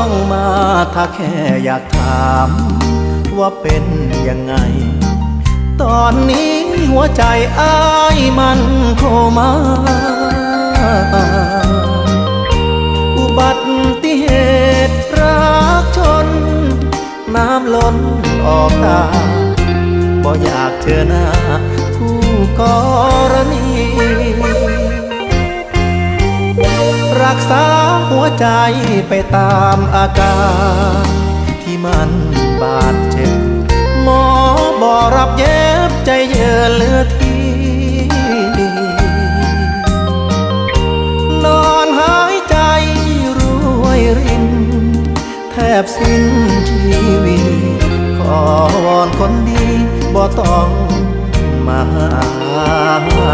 ต้องมาถ้าแค่อยากถาม ว่าเป็นยังไง ตอนนี้หัวใจอ้ายมันโคมาอุบัติเหตุรักชน น้ำล้นออกตาบ่อยากเจอหน้าคู่กรณี รักษาหัวใจไปตามอาการ ที่มันบาดเจ็บ หมอบอรับเย็บใจเยือเหลือทีนอนหายใจรวยริน แทบสิ้นชีวิตขอวอนคนดีบ่ต้องมาหา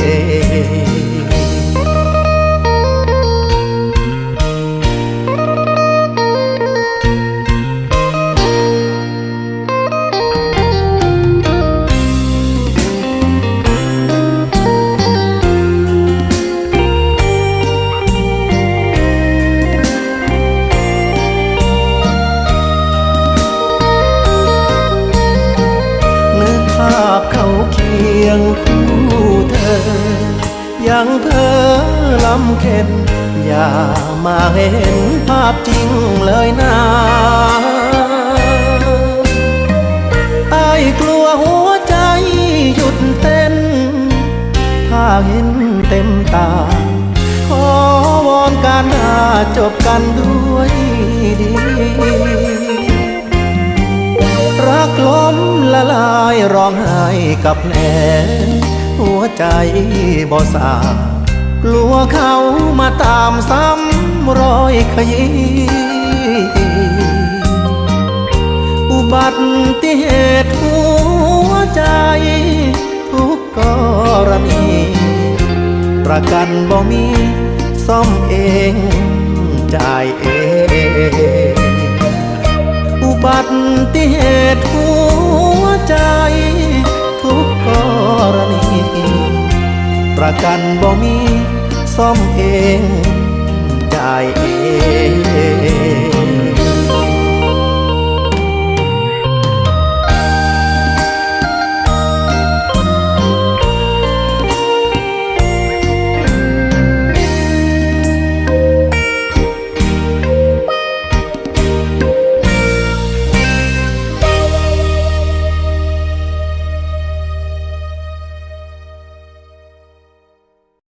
คียงคู่เธอ ยังเพ้อลำเค็นอย่ามาเห็นภาพจริงเลยนะไอ้ายกลัวหัวใจหยุดเต้น ถ้าเห็นเต็มตา ขอวอนการหาจบกันด้วยดี รักล้มละลายร้องไห้กับแผลหัวใจบ่สากลัวเขามาตามซ้ำรอยขยี้อุบัติเหตุหัวใจ ทุกกรณี ประกันบ่มี ซ่อมเอง จ่ายเอง บัติเหตุหัวใจ ทุกกรณี ประกันบ่มีซ่อมเองจ่ายเอง